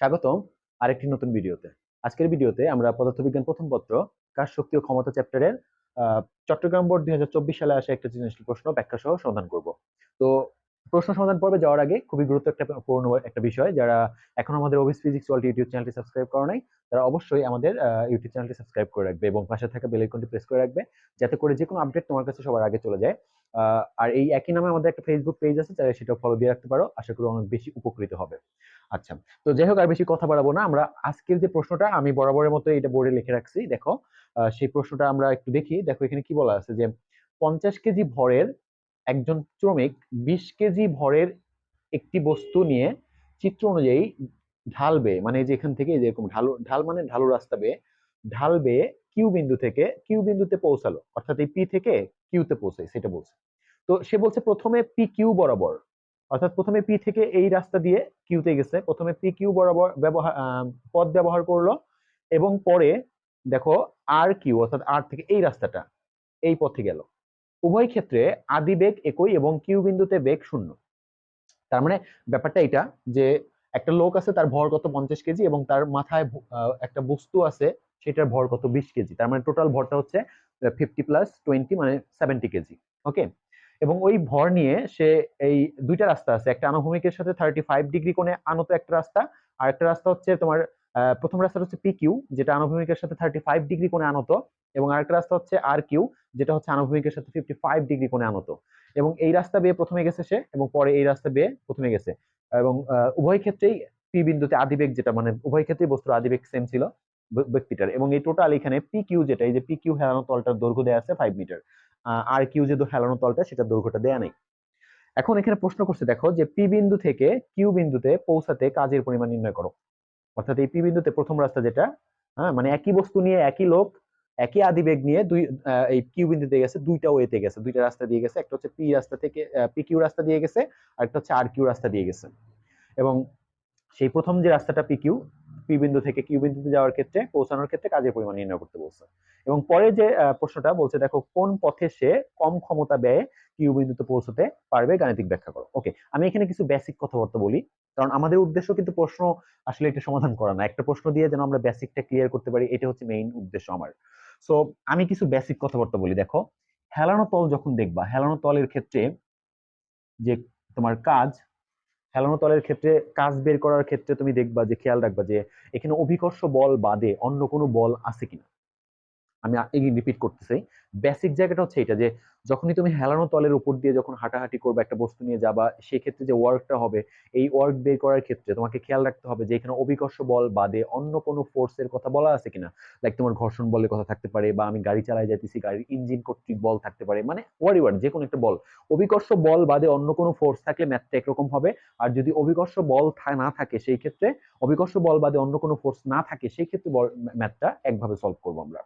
স্বাগতম আরেকটি নতুন ভিডিওতে। আজকের ভিডিওতে আমরা পদার্থবিজ্ঞান প্রথম পত্র কাজ শক্তি ও ক্ষমতা চ্যাপ্টারের চট্টগ্রাম বোর্ড দুই হাজার চব্বিশ সালে আসা একটা জিনিস প্রশ্ন ব্যাখ্যা সহ সমাধান করব। তো প্রশ্ন সমাধান পর্বে যাওয়ার আগে খুবই গুরুত্ব একটা পূর্ণ একটা বিষয়, যারা এখন আমাদের অফিস ফিজিক্স ওয়ার্ল্ড ইউটিউব চ্যানেলটি সাবস্ক্রাইব করা নাই, তারা অবশ্যই আমাদের ইউটিউব চ্যানেলটি সাবস্ক্রাইব করে রাখবে এবং পাশে থাকা বেল আইকনটি প্রেস করে রাখবে, যাতে করে যে কোনো আপডেট তোমার কাছে সবার আগে চলে যায়। আর এই একই নামে আমাদের একটা ফেসবুক পেজ আছে, চাইলে সেটা ফলো দিয়ে রাখতে পারো, আশা করি অনেক বেশি উপকৃত হবে। আচ্ছা তো যাই হোক, আর বেশি কথা বাড়াবো না, আমরা আজকের যে প্রশ্নটা, আমি বরাবরের মতো এটা বোর্ডে লিখে রাখছি, দেখো সেই প্রশ্নটা আমরা একটু দেখি, দেখো এখানে কি বলা আছে যে, পঞ্চাশ কেজি ভরের একজন শ্রমিক বিশ কেজি ভরের একটি বস্তু নিয়ে চিত্র অনুযায়ী ঢাল বেয়ে মানে যে এখান থেকে এই যে এরকম ঢালু, ঢাল মানে ঢালু রাস্তা বেয়ে ঢাল বেয়ে কিউ বিন্দু থেকে কিউ বিন্দুতে পৌঁছালো, অর্থাৎ এই পি থেকে কিউতে পৌঁছায়, সেটা বলছে। তো সে বলছে প্রথমে পি কিউ বরাবর, অর্থাৎ প্রথমে পি থেকে এই রাস্তা দিয়ে কিউতে গেছে, প্রথমে পি কিউ বরাবর ব্যবহার পথ ব্যবহার করল এবং পরে দেখো আর কিউ অর্থাৎ আর থেকে এই রাস্তাটা, এই পথে গেল। উভয় ক্ষেত্রে আদি বেগ একই এবং কিউ বিন্দুতে বেগ শূন্য। তার মানে ব্যাপারটা এটা যে একটা লোক আছে তার ভর কত পঞ্চাশ কেজি এবং তার মাথায় একটা বস্তু আছে সেটার ভর কত বিশ কেজি। তার মানে টোটাল ভরটা হচ্ছে ফিফটি প্লাস টোয়েন্টি মানে সেভেন্টি কেজি। ওকে এবং ওই ভর নিয়ে সে এই দুইটা রাস্তা আছে। একটা আনুভূমিকের সাথে থার্টি ফাইভ ডিগ্রি কোণে আনত একটা রাস্তা আর একটা রাস্তা হচ্ছে তোমার প্রথম রাস্তা হচ্ছে পি কিউ যেটা আনুভূমিকের সাথে থার্টি ফাইভ ডিগ্রি কোণে আনত। এবং আরেকটা রাস্তা হচ্ছে আর কিউ যেটা হচ্ছে আনুভূমিকের সাথে ফিফটি ফাইভ ডিগ্রি কোণে আনত। এবং এই রাস্তা বেয়ে প্রথমে গেছে সে, এবং পরে এই রাস্তা বেয়ে প্রথমে গেছে। এবং উভয় ক্ষেত্রেই পি বিন্দুতে আদিবেগ যেটা মানে উভয় ক্ষেত্রেই বস্তুর আদিবেগ সেম ছিল ব্যক্তিটার। এবং এই টোটাল এখানে পি কিউ যেটা, এই যে পি কিউ হেলানো তলটার দৈর্ঘ্য দেওয়া আছে ফাইভ মিটার আর কিউ যে হেলানো তলটা, সেটা দৈর্ঘ্যটা দেয়া নেই। এখন এখানে প্রশ্ন করছে, দেখো যে পি বিন্দু থেকে কিউ বিন্দুতে পৌঁছাতে কাজের পরিমাণ নির্ণয় করো। অর্থাৎ এই পি বিন্দুতে প্রথম রাস্তা যেটা হ্যাঁ মানে একই বস্তু নিয়ে একই লোক একই আদিবেগ নিয়ে দুই এই কিউ বিন্দুতে গেছে, দুইটা ওয়েতে গেছে। দুইটা রাস্তা দিয়ে গেছে, একটা হচ্ছে পি রাস্তা থেকে পি কিউ রাস্তা দিয়ে গেছে, আর একটা হচ্ছে আর কিউ রাস্তা দিয়ে গেছে। এবং সেই প্রথম যে রাস্তাটা পি কিউ পি বিন্দু থেকে কিউ বিন্দুতে যাওয়ার ক্ষেত্রে, পৌঁছানোর ক্ষেত্রে কাজের পরিমাণ নির্ণয় করতে বলছে। এবং পরে যে প্রশ্নটা বলছে, দেখো কোন পথে সে কম ক্ষমতা ব্যয়ে কিউ বিন্দুতে পৌঁছতে পারবে, গাণিতিক ব্যাখ্যা করো। ওকে আমি এখানে কিছু বেসিক কথাবার্তা বলি, কারণ আমাদের উদ্দেশ্য কিন্তু প্রশ্ন আসলে এটা সমাধান করা না। একটা প্রশ্ন দিয়ে যেন আমরা বেসিকটা ক্লিয়ার করতে পারি, এটা হচ্ছে মেইন উদ্দেশ্য আমার। সো আমি কিছু বেসিক কথাবার্তা বলি, দেখো। হেলানো তল যখন দেখবা, হেলানো তলের ক্ষেত্রে যে তোমার কাজ, হেলানো তলের ক্ষেত্রে কাজ বের করার ক্ষেত্রে তুমি দেখবা যে, খেয়াল রাখবা যে, এখানে অভিকর্ষ বল বাদে অন্য কোনো বল আছে কিনা। আমি রিপিট করতেছি। বেসিক জায়গাটা হচ্ছে এটা যে, যখনই তুমি হেলানো তলের উপর দিয়ে যখন হাঁটাহাঁটি করবে, একটা বস্তু নিয়ে যাবা সেই ক্ষেত্রে যে ওয়ার্কটা হবে, এই ওয়ার্ক বের করার ক্ষেত্রে তোমাকে খেয়াল রাখতে হবে যে, এখানে অভিকর্ষ বল বাদে অন্য কোনো ফোর্সের কথা বলা আছে কিনা। লাইক তোমার ঘর্ষণ বলের কথা থাকতে পারে বা আমি গাড়ি চালাই যাইতেছি, গাড়ির ইঞ্জিন কর্তৃক বল থাকতে পারে মানে ওয়ার যে কোনো একটা বল। অভিকর্ষ বল বাদে অন্য কোনো ফোর্স থাকলে ম্যাথটা একরকম হবে। আর যদি অভিকর্ষ বল না থাকে, সেই ক্ষেত্রে অভিকর্ষ বল বাদে অন্য কোনো ফোর্স না থাকে, সেই ক্ষেত্রে ম্যাথটা একভাবে সলভ করব আমরা।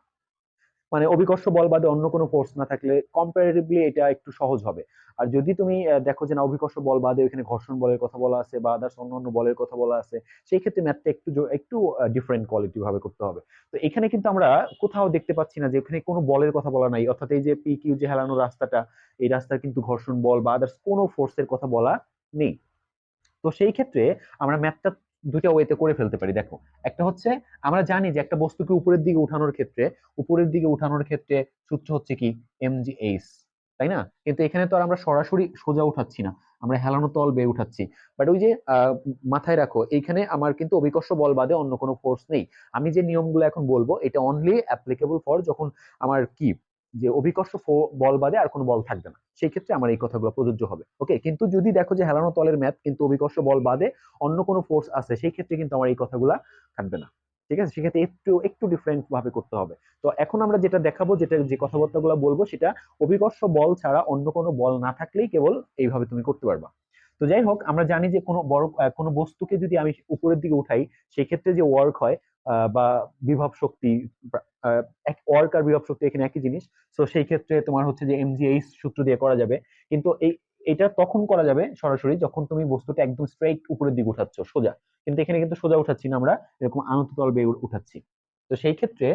মানে অভিকর্ষ বল বাদে অন্য কোনো ফোর্স না থাকলে কম্পারেটিভলি এটা একটু সহজ হবে। আর যদি তুমি দেখো যে না, অভিকর্ষ বল বাদে ওখানে ঘর্ষণ বলের কথা বলা আছে বা আদার্স অন্য অন্য বলের কথা বলা আছে, সেই ক্ষেত্রে ম্যাথটা একটু একটু ডিফারেন্ট কোয়ালিটি ভাবে করতে হবে। তো এখানে কিন্তু আমরা কোথাও দেখতে পাচ্ছি না যে ওখানে কোনো বলের কথা বলা নাই। অর্থাৎ এই যে পি কিউ যে হেলানো রাস্তাটা, এই রাস্তার কিন্তু ঘর্ষণ বল বা আদার্স কোনো ফোর্সের কথা বলা নেই। তো সেই ক্ষেত্রে আমরা ম্যাথটা দুইটা ওয়েতে করে ফেলতে পারি। দেখো, একটা হচ্ছে আমরা জানি যে একটা বস্তুকে উপরের দিকে উঠানোর ক্ষেত্রে, উপরের দিকে উঠানোর ক্ষেত্রে সূত্র হচ্ছে কি? এমজিএইচ তাই না? কিন্তু এখানে তো আর আমরা সরাসরি সোজা উঠাচ্ছি না। আমরা হেলানো তল বেয়ে উঠাচ্ছি। বাট ওই যে মাথায় রাখো, এইখানে আমার কিন্তু অভিকর্ষ বল বাদে অন্য কোনো ফোর্স নেই। আমি যে নিয়মগুলো এখন বলব, এটা অনলি অ্যাপ্লিকেবল ফর যখন আমার কি যে অভিকর্ষ বল বাদে আর কোনো বল থাকবে না। সেই ক্ষেত্রে আমার এই কথাগুলো প্রযোজ্য হবে। ওকে কিন্তু যদি দেখো যে হেলানো তলের ম্যাথ কিন্তু অভিকর্ষ বল বাদে অন্য কোনো ফোর্স আছে সেই ক্ষেত্রে কিন্তু আমার এই কথাগুলা থাকবে না। ঠিক আছে? সেক্ষেত্রে একটু একটু ডিফারেন্ট ভাবে করতে হবে। তো এখন আমরা যেটা দেখাবো, যেটা, যে কথাবার্তাগুলো বলব, সেটা অভিকর্ষ বল ছাড়া অন্য কোনো বল না থাকলেই কেবল এইভাবে তুমি করতে পারবা। তো যাই হোক, আমরা জানি যে কোনো বড় কোনো বস্তুকে যদি আমি উপরের দিকে উঠাই সেই ক্ষেত্রে যে ওয়ার্ক হয় বা বিভব শক্তি এক ওয়ার্ক আর বিভব শক্তি এখানে একই জিনিস। তো সেই ক্ষেত্রে তোমার হচ্ছে যে এমজিএইচ সূত্র দিয়ে করা যাবে। কিন্তু এই, এটা তখন করা যাবে সরাসরি যখন তুমি বস্তুটা একদম স্ট্রেইট উপরের দিকে উঠাচ্ছ, সোজা। কিন্তু এখানে কিন্তু সোজা উঠাচ্ছি না আমরা, এরকম আনত তল বেয়ে উঠাচ্ছি। তো সেই ক্ষেত্রে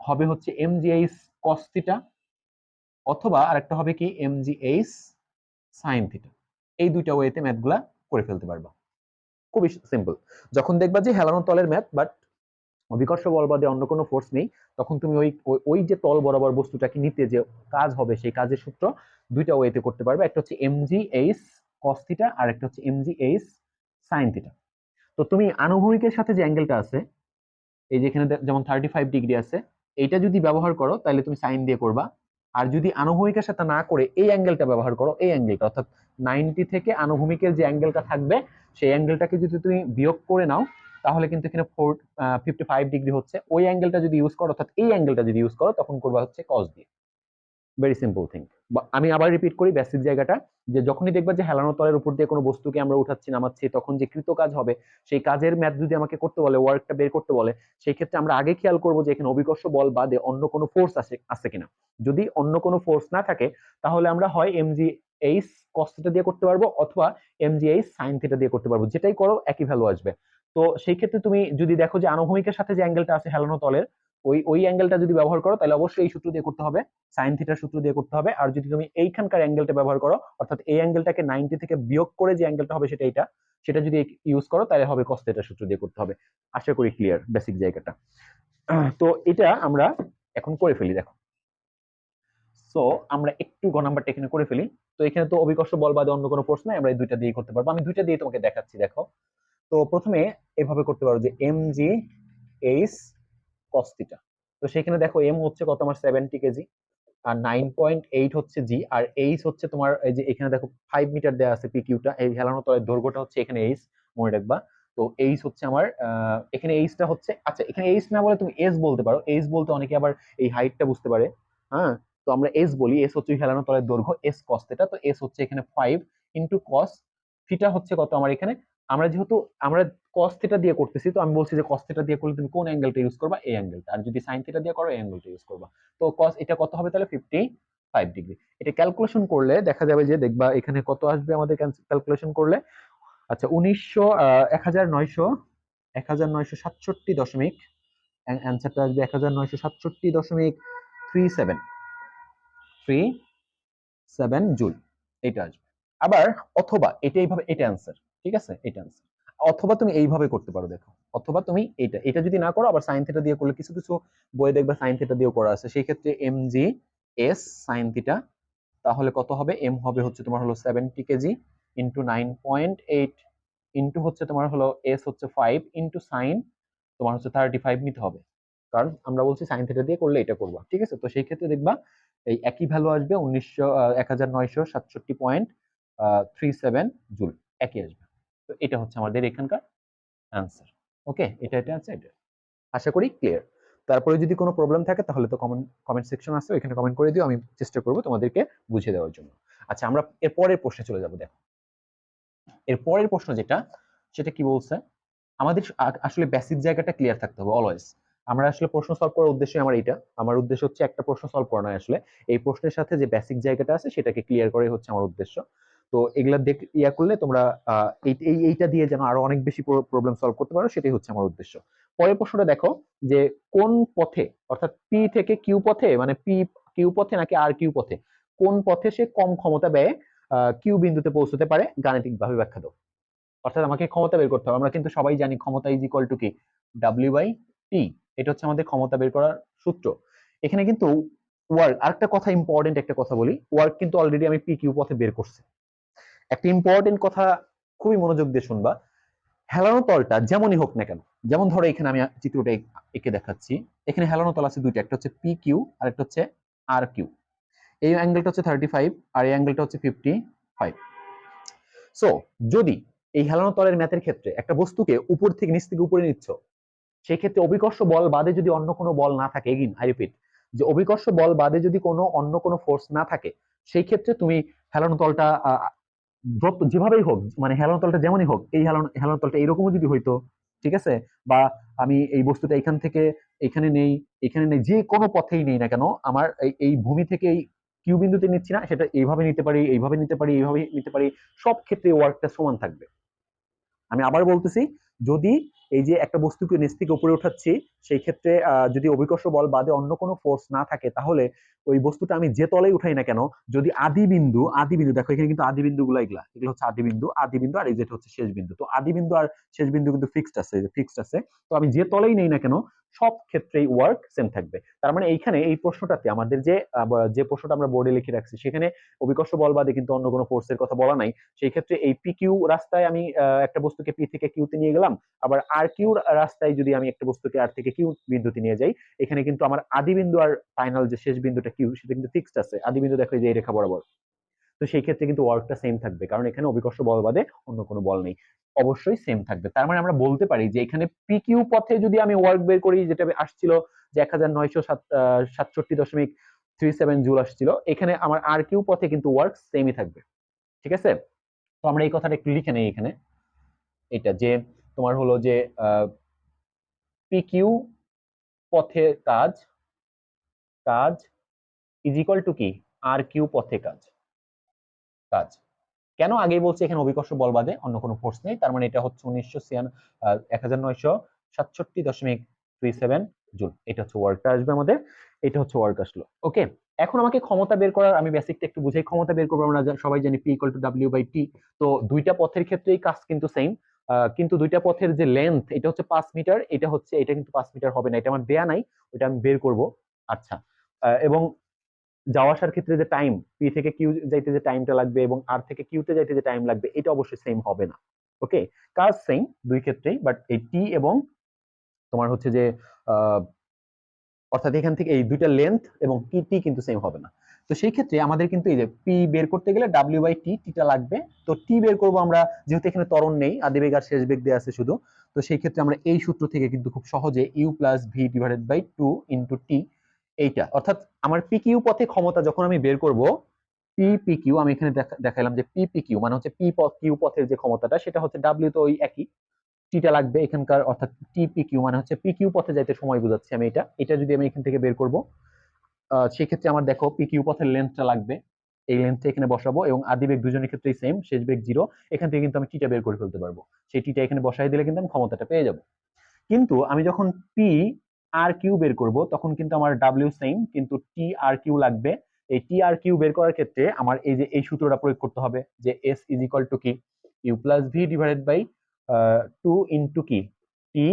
হবে হচ্ছে এমজিএইচ কস থিটা অথবা আরেকটা হবে কি এমজিএইচ সাইন থিটা এই দুইটা ওয়েতে ম্যাথগুলা করে ফেলতে পারবা। খুবই সিম্পল যখন দেখবা যে হেলানো তলের ম্যাথ বাট অভিকর্ষ বল বাদে অন্য কোনো ফোর্স নেই, তখন তুমি ওই, ওই- যে তল বরাবর বস্তুটাকে নিতে যে কাজ হবে সেই কাজের সূত্র দুইটা ওয়েতে করতে পারবে, একটা হচ্ছে এমজি এইচ কস থিটা আর একটা হচ্ছে এমজি এইচ সাইন থিটা তো তুমি আনুভূমিকের সাথে যে অ্যাঙ্গেলটা আছে, এই যে এখানে যেমন থার্টি ফাইভ ডিগ্রি আছে, এইটা যদি ব্যবহার করো তাহলে তুমি সাইন দিয়ে করবা। আর যদি আনুভূমিকের সাথে না করে এই অ্যাঙ্গেলটা ব্যবহার করো, এই অ্যাঙ্গেলটা অর্থাৎ নাইনটি থেকে আনুভূমিকের যে অ্যাঙ্গেলটা থাকবে, সেই অ্যাঙ্গেলটাকে যদি তুমি বিয়োগ করে নাও তাহলে কিন্তু এখানে ফোর ফিফটি ফাইভ ডিগ্রি হচ্ছে। ওই অ্যাঙ্গেলটা যদি ইউজ করো, অর্থাৎ এই অ্যাঙ্গেলটা যদি ইউজ করো, তখন করবা হচ্ছে কস দিয়ে। ভেরি সিম্পল থিং আমি আবার রিপিট করি বেসিক জায়গাটা, যে যখনই দেখবা যে হেলানো তলের উপর দিয়ে কোনো বস্তুকে আমরা উঠাচ্ছি, নামাচ্ছি, তখন যে কৃত কাজ হবে, সেই কাজের ম্যাথ যদি আমাকে করতে বলে ওয়ার্কটা বের করতে বলে, সেই ক্ষেত্রে আমরা আগে খেয়াল করব যে এখানে অভিকর্ষ বল বাদে অন্য কোনো ফোর্স আছে আছে কিনা। যদি অন্য কোনো ফোর্স না থাকে, তাহলে আমরা হয় এমজি এইচ কস থিটা দিয়ে করতে পারব, অথবা এমজি এইচ সাইন থিটা দিয়ে করতে পারব। যেটাই করো, একই ভ্যালু আসবে। তো সেই ক্ষেত্রে তুমি যদি দেখো যে আনুভূমিকের সাথে যে অ্যাঙ্গেলটা আছে হেলানো তলের, ওই ওই অ্যাঙ্গেলটা যদি ব্যবহার করো, তাহলে অবশ্যই এই সূত্র দিয়ে করতে হবে। সাইন থিটার সূত্র দিয়ে করতে হবে। আর যদি তুমি এইখানকার অ্যাঙ্গেলটা ব্যবহার করো, অর্থাৎ এই অ্যাঙ্গেলটাকে নাইনটি থেকে বিয়োগ করে যে অ্যাঙ্গেলটা হবে সেটা এটা সেটা যদি ইউজ করো, তাহলে হবে কস থিটার সূত্র দিয়ে করতে হবে। আশা করি ক্লিয়ার বেসিক জায়গাটা। তো এটা আমরা এখন করে ফেলি, দেখো। সো আমরা একটু গ নাম্বারটা এখানে করে ফেলি। তো এখানে তো অভিকর্ষ বল বাদে অন্য কোনো প্রশ্ন আমরা এই দুইটা দিয়ে করতে পারব। আমি দুইটা দিয়ে তোমাকে দেখাচ্ছি, দেখো। তো প্রথমে এভাবে করতে পারো যে m g h cos theta তো সেখানে দেখো এম হচ্ছে কত? আমার সেভেন্টি কেজি আর নাইন পয়েন্ট এইট হচ্ছে জি আর এইচ হচ্ছে তোমার এই যে এখানে দেখো ফাইভ মিটার দেওয়া আছে পিকিউটা এই হেলানো তলের দৈর্ঘ্যটা হচ্ছে এখানে এইচ মনে রাখবা। তো এইচ হচ্ছে আমার এখানে এইচটা হচ্ছে আচ্ছা এখানে এইচ না বলে তুমি এস বলতে পারো। এইচ বলতে অনেকে আবার এই হাইটটা বুঝতে পারে। হ্যাঁ? তো আমরা এস বলি। এস হচ্ছে হেলানো তলের দৈর্ঘ্য এস কস থিটা তো এস হচ্ছে এখানে ফাইভ ইন্টু কস থিটা হচ্ছে কত? আমার এখানে আমরা যেহেতু, আমরা কস থিটা দিয়ে করতেছি, তো আমি বলছি যে কস থিটা দিয়ে করলে তুমি কোন অ্যাঙ্গেলটা ইউজ করবা? এই অ্যাঙ্গেলটা আর যদি সাইন থিটা দিয়ে করো এই অ্যাঙ্গেলটা ইউজ করবা। তো কস এটা কত হবে তাহলে? ফিফটি ফাইভ ডিগ্রি এটা ক্যালকুলেশন করলে দেখা যাবে যে দেখবা এখানে কত আসবে আমাদের ক্যালকুলেশন করলে? আচ্ছা উনিশশো এক হাজার নয়শো এক হাজার নয়শো সাতষট্টি দশমিক অ্যান্সারটা আসবে এক হাজার নয়শো সাতষট্টি দশমিক three seven three seven joule. এটা আসবে। আবার অথবা এটা এইভাবে, এটা অ্যান্সার ঠিক আছে? এটা অথবা তুমি এইভাবে করতে পারো, দেখো। অথবা তুমি এটা এটা যদি না করো, আবার সাইন থিটা দিয়ে করলে কিছু কিছু বইয়ে দেখবে সাইন থিটা দিয়েও করা আছে। সেই ক্ষেত্রে m g s sine theta তাহলে কত হবে? এম হবে হচ্ছে তোমার হলো seventy kg into nine point eight into হচ্ছে তোমার হলো এস হচ্ছে ফাইভ ইন্টু সাইন তোমার হচ্ছে থার্টি ফাইভ নিতে হবে। কারণ আমরা বলছি সাইন থিটা দিয়ে করলে এটা করবা, ঠিক আছে? তো সেই ক্ষেত্রে দেখবা, এই একই ভ্যালু আসবে উনিশশো এক হাজার নয়শো সাতষট্টি পয়েন্ট থ্রি সেভেন জুল, একই আসবে। তো এটা হচ্ছে আমাদের এখানকার অ্যান্সার ওকে এটা এটা আছে, এটা। আশা করি ক্লিয়ার তারপরে যদি কোনো প্রবলেম থাকে, তাহলে তো কমেন্ট কমেন্ট সেকশন আছে কমেন্ট করে দিও, আমি চেষ্টা করব তোমাদেরকে দেওয়ার জন্য। আচ্ছা আমরা এর পরের প্রশ্নে চলে যাব, দেখো। এর পরের প্রশ্ন যেটা, সেটা কি বলছে? আমাদের আসলে বেসিক জায়গাটা ক্লিয়ার থাকতে হবে অলওয়েজ আমরা আসলে প্রশ্ন সলভ করার উদ্দেশ্যই আমার এটা আমার উদ্দেশ্য হচ্ছে একটা প্রশ্ন সলভ করা নয় আসলে। এই প্রশ্নের সাথে যে বেসিক জায়গাটা আছে, সেটাকে ক্লিয়ার করাই হচ্ছে আমার উদ্দেশ্য। তো এগুলা দেখ, ইয়া করলে তোমরা এই, এই- এইটা দিয়ে যেন আরও অনেক বেশি প্রবলেম সলভ করতে পারো, সেটাই হচ্ছে আমার উদ্দেশ্য। পরের প্রশ্নটা দেখো যে কোন পথে, অর্থাৎ পি থেকে কিউ পথে মানে পি কিউ পথে নাকি আর কিউ পথে, কোন পথে সে কম ক্ষমতা ব্যয়ে কিউ বিন্দুতে পৌঁছতে পারে? গাণিতিক ভাবে ব্যাখ্যা দাও। অর্থাৎ আমাকে ক্ষমতা বের করতে হবে। আমরা কিন্তু সবাই জানি ক্ষমতা ইজ ইকুয়াল টু কি? ডাব্লিউ বাই টি এটা হচ্ছে আমাদের ক্ষমতা বের করার সূত্র। এখানে কিন্তু ওয়ার্ক আরেকটা কথা ইম্পর্টেন্ট একটা কথা বলি। ওয়ার্ক কিন্তু অলরেডি আমি পি কিউ পথে বের করছি। একটা ইম্পর্টেন্ট কথা খুবই মনোযোগ দিয়ে শুনবা। হেলানো তলটা যেমনই হোক না কেন, যেমন ধরো এখানে আমি চিত্রটা এঁকে দেখাচ্ছি, এখানে হেলানো তল আছে দুইটা, একটা হচ্ছে পি কিউ আর একটা হচ্ছে আর কিউ এই অ্যাঙ্গেলটা হচ্ছে থার্টি ফাইভ আর এই অ্যাঙ্গেলটা হচ্ছে ফিফটি ফাইভ সো যদি এই হেলানো তলের ম্যাথের ক্ষেত্রে একটা বস্তুকে উপর থেকে নিচ থেকে উপরে নিচ্ছ সেই ক্ষেত্রে অভিকর্ষ বল বাদে যদি অন্য কোনো বল না থাকে এগিন আই রিপিট যে অভিকর্ষ বল বাদে যদি কোনো, অন্য কোনো ফোর্স না থাকে, সেই ক্ষেত্রে তুমি হেলানো তলটা যত যেভাবেই হোক মানে হেলানো তলটা যেমনই হোক, এই হেলানো হেলানো তলটা এরকমও যদি হইতো, ঠিক আছে? বা আমি এই বস্তুটা এখান থেকে এখানে নেই এখানে নেই, যে কোনো পথেই নেই না কেন, আমার এই এই ভূমি থেকে এই কিউ বিন্দুতে নিচ্ছি না, সেটা এইভাবে নিতে পারি, এইভাবে নিতে পারি, এইভাবে নিতে পারি, সব ক্ষেত্রে ওয়ার্কটা সমান থাকবে। আমি আবার বলতেছি যদি এই যে একটা বস্তুকে নিচ থেকে উপরে উঠাচ্ছি, সেই ক্ষেত্রে যদি অভিকর্ষ বল বাদে অন্য কোনো ফোর্স না থাকে, তাহলে ওই বস্তুটা আমি যে তলেই উঠাই না কেন, যদি আদি বিন্দু আদি বিন্দু, দেখো এখানে কিন্তু আদি বিন্দুগুলো এগুলা, এগুলো হচ্ছে আদি বিন্দু আদি বিন্দু আর এই যেটা হচ্ছে শেষ বিন্দু। তো আদি বিন্দু আর শেষ বিন্দু কিন্তু ফিক্সড আছে ফিক্সড আছে। তো আমি যে তলেই নেই না কেন, সব ক্ষেত্রেই ওয়ার্ক সেম থাকবে। তার মানে এইখানে এই প্রশ্নটাতে আমাদের যে যে প্রশ্নটা আমরা বোর্ডে লিখে রাখছি, সেখানে অভিকর্ষ বল বাদে কিন্তু অন্য কোনো ফোর্সের কথা বলা নাই। সেই ক্ষেত্রে এই পি কিউ রাস্তায় আমি একটা বস্তুকে পি থেকে কিউতে নিয়ে গেলাম আবার আর কিউ রাস্তায় যদি আমি একটা বস্তুকে আর থেকে কিউ বিন্দুতে নিয়ে যাই, এখানে কিন্তু আমার আদি বিন্দু আর ফাইনাল যে শেষ বিন্দুটা কিউ সেটা কিন্তু ফিক্সড আছে। আদি বিন্দু দেখো যে এই রেখা বরাবর। তো সেই ক্ষেত্রে কিন্তু ওয়ার্কটা সেম থাকবে, কারণ এখানে অভিকর্ষ বল বাদে অন্য কোনো বল নেই। অবশ্যই সেম থাকবে। তার মানে আমরা বলতে পারি যে এখানে পি কিউ পথে যদি আমি ওয়ার্ক বের করি, যেটা আসছিল যে এক হাজার নয়শো সাতষট্টি দশমিক থ্রি সেভেন জুল আসছিল, এখানে আমার আর কিউ পথে কিন্তু ওয়ার্ক সেমই থাকবে। ঠিক আছে? তো আমরা এই কথাটা একটু লিখে নেই এখানে। এটা যে তোমার হলো যে পি কিউ পথে কাজ কাজ ইজ ইকুয়াল টু কি? আর কিউ পথে কাজ। কাজ। কেন আগেই বলছি এখানে অভিকর্ষ বল বাদে অন্য কোনো ফোর্স নেই? তার মানে এটা হচ্ছে উনিশশো ছিয়ান এক হাজার নয়শো সাতষট্টি দশমিক থ্রি সেভেন জুল। এটা হচ্ছে ওয়ার্কটা আসবে আমাদের। এটা হচ্ছে ওয়ার্ক আসলো। ওকে এখন আমাকে ক্ষমতা বের করার, আমি বেসিকটা একটু বুঝাই, ক্ষমতা বের করব আমরা সবাই জানি P equal to W by টি তো দুইটা পথের ক্ষেত্রেই কাজ কিন্তু সেম কিন্তু দুইটা পথের যে লেন্থ এটা হচ্ছে পাঁচ মিটার এটা হচ্ছে, এটা কিন্তু পাঁচ মিটার হবে না, এটা আমার দেয়া নাই ওটা আমি বের করব। আচ্ছা এবং যাওয়া আসার ক্ষেত্রে যে টাইম পি থেকে কিউ যাইতে যে টাইমটা লাগবে এবং আর থেকে কিউতে যাইতে যে টাইম লাগবে, এটা অবশ্যই সেম হবে না ওকে কাজ সেম দুই ক্ষেত্রেই বাট এই টি এবং তোমার হচ্ছে যে অর্থাৎ এখান থেকে এই দুইটা লেন্থ এবং কি টি কিন্তু সেম হবে না। তো সেই ক্ষেত্রে আমাদের কিন্তু এই যে পি বের করতে গেলে ডাব্লিউ বাই টি টিটা লাগবে। তো টি বের করব আমরা, যেহেতু এখানে ত্বরণ নেই আদিবেগ আর শেষ বেগ দেওয়া আছে শুধু, তো সেই ক্ষেত্রে আমরা এই সূত্র থেকে কিন্তু খুব সহজে u plus v divided by two into t এইটা, অর্থাৎ আমার পি কিউ পথে ক্ষমতা যখন আমি বের করব পি পি কিউ আমি এখানে দেখা- দেখাইলাম যে পি পি কিউ মানে হচ্ছে পি কিউ পথের যে ক্ষমতাটা, সেটা হচ্ছে ডাব্লিউ তো ওই একই। টিটা লাগবে এখানকার, অর্থাৎ টি পি কিউ মানে হচ্ছে পি কিউ পথে যাইতে সময় বোঝাচ্ছি আমি এটা। এটা যদি আমি এখান থেকে বের করব সেক্ষেত্রে আমার দেখো পি কিউ পথের লেন্থটা লাগবে। এই লেন্থটা এখানে বসাবো এবং আদি বেগ দুজনের ক্ষেত্রেই সেম শেষ বেগ জিরো এখান থেকে কিন্তু আমি টিটা বের করে ফেলতে পারব। সেই টিটা এখানে বসাই দিলে কিন্তু আমি ক্ষমতাটা পেয়ে যাব। কিন্তু আমি যখন পি আর কিউ বের করব, তখন কিন্তু আমার ডাব্লিউ সেম কিন্তু টি আর কিউ লাগবে। এই টি আর কিউ বের করার ক্ষেত্রে আমার এই যে এই সূত্রটা প্রয়োগ করতে হবে যে এস ইজ ইকুয়াল টু কি? U plus v divided by two into কি? টি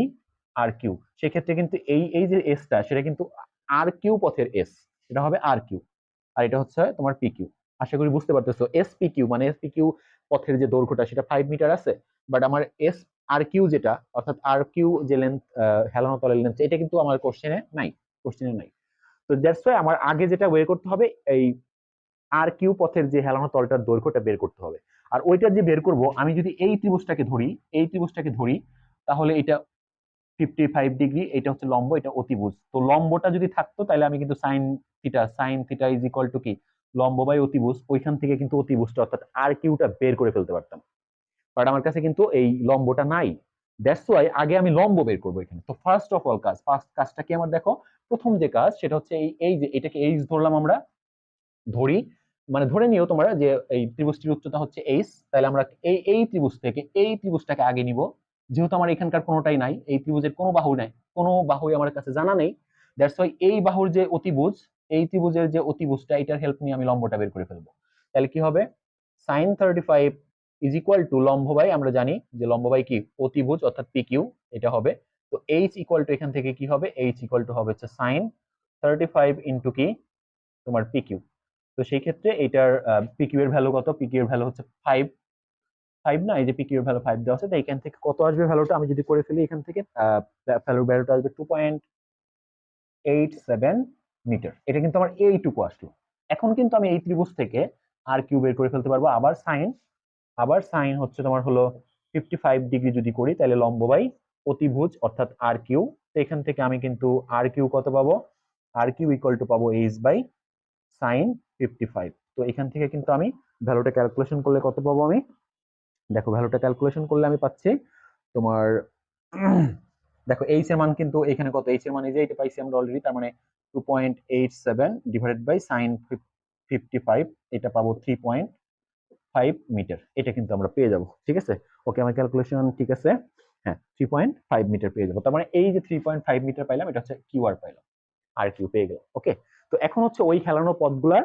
আর কিউ সেক্ষেত্রে কিন্তু এই এই যে এসটা সেটা কিন্তু আর কিউ পথের এস এটা হবে আর কিউ। আর এটা হচ্ছে তোমার পি কিউ আশা করি বুঝতে পারতেছো এস পি কিউ মানে এস পি কিউ পথের যে দৈর্ঘ্যটা, সেটা ফাইভ মিটার আছে বাট আমার এস আর কিউ যেটা, অর্থাৎ আর কিউ যে লেন্থ হেলানো তলের লেন্থ এটা কিন্তু আমার কোশ্চেনে নাই কোশ্চেনে নাই। তো দ্যাটস ওয়াই আমার আগে যেটা বের করতে হবে, এই আর কিউ পথের যে হেলানো তলটার দৈর্ঘ্যটা বের করতে হবে। আর ওইটা যে বের করব, আমি যদি এই ত্রিভুজটাকে ধরি, এই ত্রিভুজটাকে ধরি, তাহলে এটা ফিফটি ফাইভ ডিগ্রি এটা হচ্ছে লম্ব, এটা অতিভুজ। তো লম্বটা যদি থাকতো, তাহলে আমি কিন্তু sine theta sine theta is equal to কি? লম্ব বাই অতিভুজ, ওইখান থেকে কিন্তু অতিভুজটা, অর্থাৎ আর কিউটা বের করে ফেলতে পারতাম। বাট আমার কাছে কিন্তু এই লম্বটা নাই। দ্যাটস ওয়াই আগে আমি লম্ব বের করব এখানে। তো ফার্স্ট অফ অল কাজ ফার্স্ট কাজটা কি আমার দেখো? প্রথম যে কাজ, সেটা হচ্ছে এই এই যে, এটাকে এইচ ধরলাম আমরা, ধরি। মানে ধরে নিও তোমরা যে এই ত্রিভুজটির উচ্চতা হচ্ছে এইচ তাহলে আমরা এই এই ত্রিভুজ থেকে এই ত্রিভুজটাকে আগে নিব। যেহেতু আমার এখানকার কোনোটাই নাই, এই ত্রিভুজের কোনো বাহু নাই, কোনো বাহুই আমার কাছে জানা নেই। দ্যাটস ওয়াই এই বাহুর যে অতিভুজ, এই ত্রিভুজের যে অতিভুজটা, এটার হেল্প নিয়ে আমি লম্বটা বের করে ফেলব। তাহলে কি হবে? Sine thirty five is equal to লম্ব বাই, আমরা জানি যে লম্ব বাই কি? অতিভুজ, অর্থাৎ পি কিউ এটা হবে। তো এইচ ইকুয়াল টু এখান থেকে কি হবে? এইচ ইকুয়াল টু হবে হচ্ছে সাইন থার্টি ফাইভ ইন্টু কি? তোমার পি কিউ তো সেই ক্ষেত্রে এটার পি কিউ এর ভ্যালু কত? পি কিউ এর ভ্যালু হচ্ছে ফাইভ ফাইভ না? এই যে পি কিউ ভ্যালু ফাইভ দেওয়া আছে এখান থেকে কত আসবে ভ্যালুটা আমি যদি করে ফেলি এখান থেকে ভ্যালুর ভ্যালুটা আসবে two point eight seven meter এটা কিন্তু আমার এইটুকু আসলো। এখন কিন্তু আমি এই ত্রিভুজ থেকে আর কিউ বের করে ফেলতে পারব। আবার সাইন আবার সাইন হচ্ছে তোমার হলো ফিফটি ফাইভ ডিগ্রি যদি করি, তাহলে লম্ব বাই অতিভুজ, অর্থাৎ আর কিউ তো এখান থেকে আমি কিন্তু আর কিউ কত পাবো? আর কিউ ইকুয়াল টু পাবো h by sine fifty five তো এখান থেকে কিন্তু আমি ভ্যালুটা ক্যালকুলেশন করলে কত পাবো আমি? দেখো ভ্যালুটা ক্যালকুলেশন করলে আমি পাচ্ছি তোমার, দেখো এইচ এর মান কিন্তু এখানে কত? এইচ এর মান যে এটা পাইছি আমরা অলরেডি তার মানে two point eight seven divided by sine fifty five এটা পাবো থ্রি পয়েন্ট ফাইভ মিটার এটা কিন্তু আমরা পেয়ে যাব, ঠিক আছে? ওকে আমার ক্যালকুলেশন ঠিক আছে? হ্যাঁ থ্রি পয়েন্ট ফাইভ মিটার পেয়ে যাব, তার মানে এই যে থ্রি পয়েন্ট ফাইভ মিটার পাইলাম, এটা হচ্ছে কিউ আর পাইলাম আর কিউ পেয়ে গেলাম ওকে তো এখন হচ্ছে ওই খেলানো পথগুলার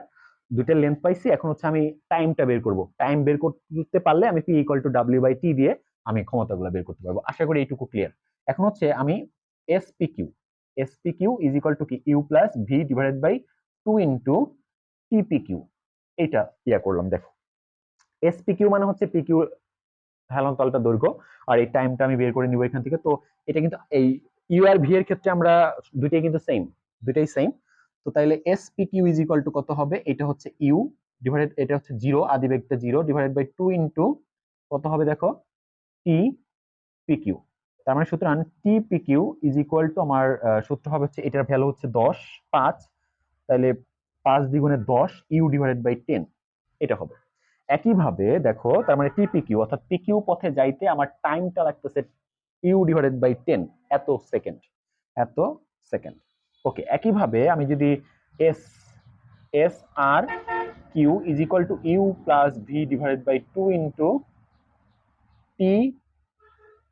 দুইটা লেন্থ পাইছি, এখন হচ্ছে আমি টাইমটা বের করব। টাইম বের করতে পারলে আমি P equal to W by T দিয়ে আমি ক্ষমতাগুলো বের করতে পারব। আশা করি এইটুকু ক্লিয়ার এখন হচ্ছে আমি s p q s p q is equal to কি? U plus v divided by two into t p q এইটা ইয়া করলাম, দেখো। এস পি কিউ মানে হচ্ছে পি কিউ হেলান তলটা দৈর্ঘ্য, আর এই টাইমটা আমি বের করে নিব এখান থেকে। তো এটা কিন্তু এই ইউ আর ভি এর ক্ষেত্রে আমরা দুইটাই কিন্তু সেম দুইটাই সেম তো তাইলে s p q is equal to কত হবে? এটা হচ্ছে ইউ ডিভাইডেড এটা হচ্ছে জিরো আদি zero divided by two into কত হবে দেখো? টি পি তার মানে সুতরাং t p is equal to আমার সূত্র হবে হচ্ছে, এটার ভ্যালু হচ্ছে দশ, পাঁচ তাহলে পাঁচ দ্বিগুণে দশ ইউ ডিভাইডেড বাই টেন এটা হবে। একইভাবে দেখো, তার মানে টিপি কিউ অর্থাৎ পি কিউ পথে যাইতে আমার টাইমটা লাগতেছে ইউ ডিভাইডেড বাই টেন এত সেকেন্ড এত সেকেন্ড ওকে একইভাবে আমি যদি S S R Q is equal to U plus V divided by two into T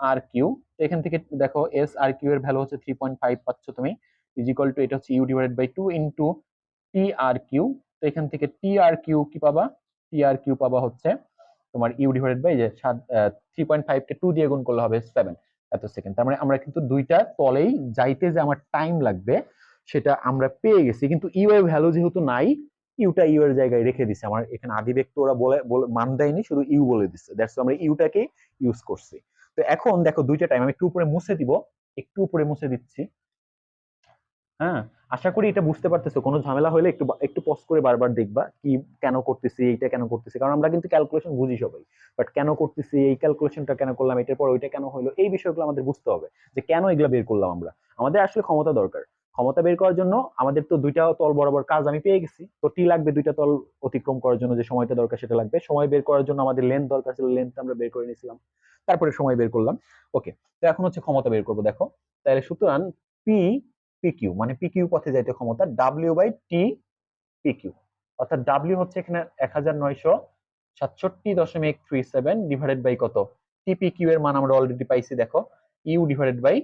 R Q এখান থেকে দেখো এস আর কিউ এর ভ্যালু হচ্ছে থ্রি পয়েন্ট ফাইভ পাচ্ছ তুমি ইজ ইকুয়াল টু এটা হচ্ছে U divided by two into T R Q তো এখান থেকে টি আর কিউ কি পাবা? টি আর কিউ পাবা হচ্ছে তোমার ইউ ডিভাইডেড বাই যে সাত থ্রি পয়েন্ট ফাইভ কে টু দিয়ে গুণ করলে হবে সেভেন এত সেকেন্ড তার মানে আমরা কিন্তু দুইটা তলেই যাইতে যে আমার টাইম লাগবে সেটা আমরা পেয়ে গেছি। কিন্তু ইউ এর ভ্যালু যেহেতু নাই ইউটা ইউ এর জায়গায় রেখে দিছে। আমার এখানে আদি ব্যক্তি ওরা বলে মান দেয়নি, শুধু ইউ বলে দিচ্ছে দ্যাটস আমরা ইউটাকে ইউজ করছি। তো এখন দেখো দুইটা টাইম আমি একটু উপরে মুছে দিব, একটু উপরে মুছে দিচ্ছি। হ্যাঁ? আশা করি এটা বুঝতে পারতেছো। কোনো ঝামেলা হলে একটু একটু পজ করে বারবার দেখবা কি কেন করতেছি, এইটা কেন করতেছি। কারণ আমরা কিন্তু ক্যালকুলেশন বুঝি সবাই। বাট কেন করতেছি, এই ক্যালকুলেশনটা কেন করলাম, এটার পর ওইটা কেন হলো এই বিষয়গুলো আমাদের বুঝতে হবে যে কেন এগুলো বের করলাম আমরা। আমাদের আসলে ক্ষমতা দরকার। ক্ষমতা বের করার জন্য আমাদের তো দুইটা তল বরাবর কাজ আমি পেয়ে গেছি। তো টি লাগবে দুইটা তল অতিক্রম করার জন্য যে সময়টা দরকার সেটা লাগবে। সময় বের করার জন্য আমাদের লেন্থ দরকার ছিল লেন্থ আমরা বের করে নিয়েছিলাম। তারপরে সময় বের করলাম। ওকে তো এখন হচ্ছে ক্ষমতা বের করব, দেখো। তাহলে সুতরাং পি পি কিউ মানে পি কিউ পথে যাইতে ক্ষমতা ডাব্লিউ বাই টি পিকিউ অর্থাৎ ডাব্লিউ হচ্ছে এখানে এক হাজার নয়শো সাতষট্টি দশমিক থ্রি সেভেন ডিভাইডেড বাই কত? টিপি কিউ এর মান আমরা অলরেডি পাইছি, দেখো। ইউ ডিভাইডেড বাই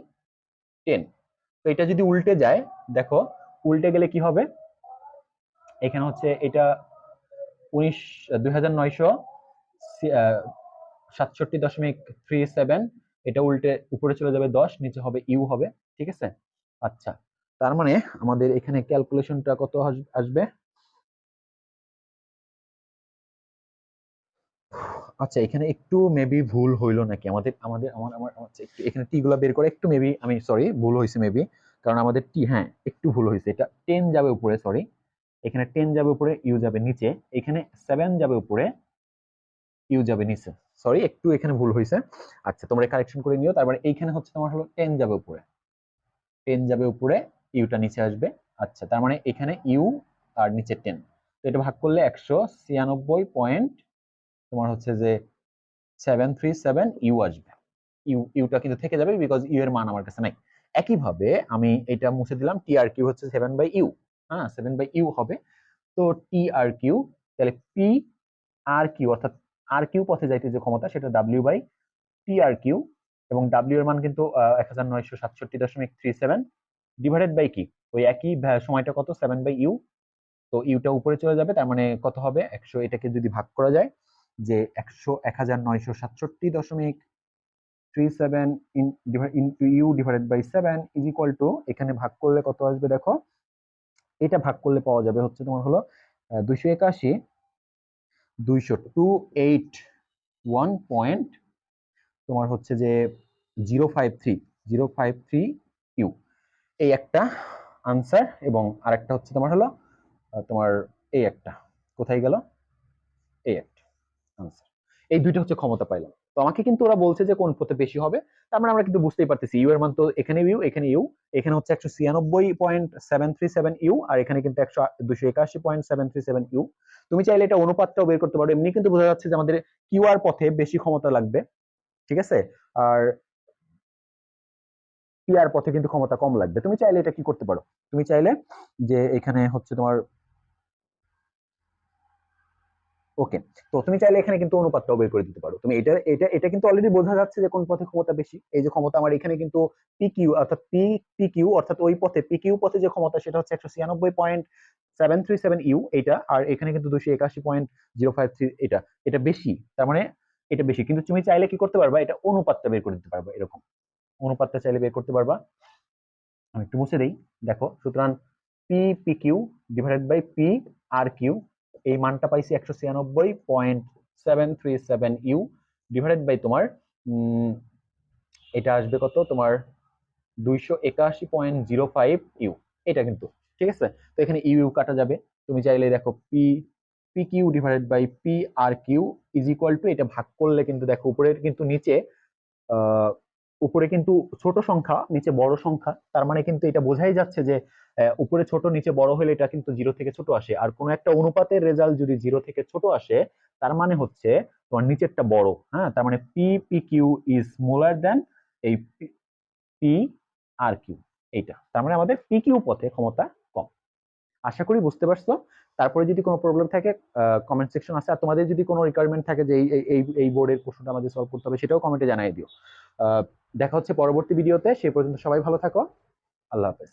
টেন তো এটা যদি উল্টে যায়, দেখো, উল্টে গেলে কি হবে? এখানে হচ্ছে এটা উনিশ, দুই সাতষট্টি দশমিক থ্রি সেভেন, এটা উল্টে উপরে চলে যাবে দশ, নিচে হবে ইউ হবে, ঠিক আছে? আচ্ছা তার মানে আমাদের এখানে ক্যালকুলেশনটা কত আস- আসবে? আচ্ছা এখানে একটু মেবি ভুল হইল নাকি? আমাদের আমাদের আমার আমার আচ্ছা, এখানে টি গুলা বের করে একটু মেবি আমি সরি ভুল হয়েছে মেবি কারণ আমাদের টি হ্যাঁ একটু ভুল হয়েছে এটা টেন যাবে উপরে সরি এখানে টেন যাবে উপরে ইউ যাবে নিচে। এখানে সেভেন যাবে উপরে ইউ যাবে নিচে। সরি একটু এখানে ভুল হয়েছে আচ্ছা তোমরা কারেকশন করে নিও। তারপরে এইখানে হচ্ছে তোমার হলো টেন যাবে উপরে। টেন যাবে উপরে ইউটা নিচে আসবে। আচ্ছা তার মানে এখানে ইউ আর নিচে টেন তো এটা ভাগ করলে একশো ছিয়ানব্বই পয়েন্ট তোমার হচ্ছে যে সেভেন থ্রি সেভেন ইউ আসবে। ইউ ইউটা কিন্তু থেকে যাবে বিকজ ইউ এর মান আমার কাছে নাই। একইভাবে আমি এটা মুছে দিলাম টি আর কিউ হচ্ছে সেভেন বাই ইউ হ্যাঁ? সেভেন বাই ইউ হবে। তো টি আর কিউ তাহলে পি আর কিউ অর্থাৎ আর কিউ পথে যাইতে যে ক্ষমতা সেটা W by T R Q এবং ডাব্লিউ এর মান কিন্তু এক হাজার নয়শো সাতষট্টি দশমিক থ্রি সেভেন ডিভাইডেড বাই কি? ওই একই সময়টা কত? সেভেন বাই ইউ তো ইউটা উপরে চলে যাবে, তার মানে কত হবে? একশো, এটাকে যদি ভাগ করা যায় যে একশো, এক হাজার নয়শো সাতষট্টি দশমিক three seven in into U divided by seven is equal to এখানে ভাগ করলে কত আসবে দেখো? এটা ভাগ করলে পাওয়া যাবে হচ্ছে তোমার হলো দুইশো একাশি, দুইশো টু এইট ওয়ান পয়েন্ট তোমার হচ্ছে যে zero five three, zero five three U. এই একটা আনসার এবং আরেকটা হচ্ছে তোমার হলো তোমার এই একটা। কোথায় গেল? এই একটা। আনসার এই দুইটা হচ্ছে ক্ষমতা পাইলাম। তো আমাকে কিন্তু ওরা বলছে যে কোন পথে বেশি হবে, তার মানে আমরা কিন্তু বুঝতেই পারতেছি, ইউ এর মান তো এখানে ইউ এখানে ইউ, এখানে হচ্ছে একশো ছিয়ানব্বই point seven three seven U আর এখানে কিন্তু একশো দুশো একাশি point seven three seven U. তুমি চাইলে এটা অনুপাতটাও বের করতে পারো, এমনি কিন্তু বোঝা যাচ্ছে যে আমাদের কিউআর পথে বেশি ক্ষমতা লাগবে, ঠিক আছে? আর পিআর পথে কিন্তু ক্ষমতা কম লাগবে। তুমি চাইলে এটা কি করতে পারো? তুমি চাইলে যে এখানে হচ্ছে তোমার ওকে তো তুমি চাইলে এখানে কিন্তু অনুপাতটাও বের করে দিতে পারো। তুমি এটা এটা এটা কিন্তু অলরেডি বোঝা যাচ্ছে যে কোন পথে ক্ষমতা বেশি। এই যে ক্ষমতা আমার এখানে কিন্তু পি কিউ অর্থাৎ পি পি কিউ অর্থাৎ ওই পথে পি কিউ পথে যে ক্ষমতা সেটা হচ্ছে একশো ছিয়ানব্বই point seven three seven U. এটা, আর এখানে কিন্তু দুশো একাশি পয়েন্ট জিরো ফাইভ থ্রি, এটা এটা বেশি। তার মানে এটা বেশি। কিন্তু তুমি চাইলে কি করতে পারবা? এটা অনুপাতটা বের করে দিতে পারবা, এরকম। অনুপাতটা চাইলে বের করতে পারবা। আমি একটু মুছে দেই। দেখো, সুতরাং P P Q divided by P R Q এই মানটা পাইছি একশো ছিয়ানব্বই point seven three seven U divided by তোমার এটা আসবে কত? তোমার দুইশো একাশি পয়েন্ট জিরো ফাইভ ইউ। এটা কিন্তু, ঠিক আছে? তো এখানে ইউ ইউ কাটা যাবে। তুমি চাইলে দেখো P P Q divided by P R Q is equal to এটা ভাগ করলে কিন্তু দেখো উপরের কিন্তু নিচে উপরে কিন্তু ছোট সংখ্যা, নিচে বড় সংখ্যা, তার মানে কিন্তু এটা বোঝাই যাচ্ছে যে উপরে ছোট, নিচে বড় হলে এটা কিন্তু জিরো থেকে ছোট আসে। আর কোনো একটা অনুপাতের রেজাল্ট যদি জিরো থেকে ছোট আসে, তার মানে হচ্ছে তোমার নিচেরটা বড় হ্যাঁ? তার মানে P P Q is smaller than এই পি আর কিউ এইটা। তার মানে আমাদের পি কিউ পথে ক্ষমতা কম। আশা করি বুঝতে পারছ? তারপরে যদি কোনো প্রবলেম থাকে কমেন্ট সেকশন আছে। আর তোমাদের যদি কোনো রিকোয়ারমেন্ট থাকে যে এই, এই- বোর্ডের প্রশ্নটা আমাদের সলভ করতে হবে, সেটাও কমেন্টে জানিয়ে দিও। দেখা হচ্ছে পরবর্তী ভিডিওতে সে পর্যন্ত সবাই ভালো থাকো। আল্লাহ হাফেজ।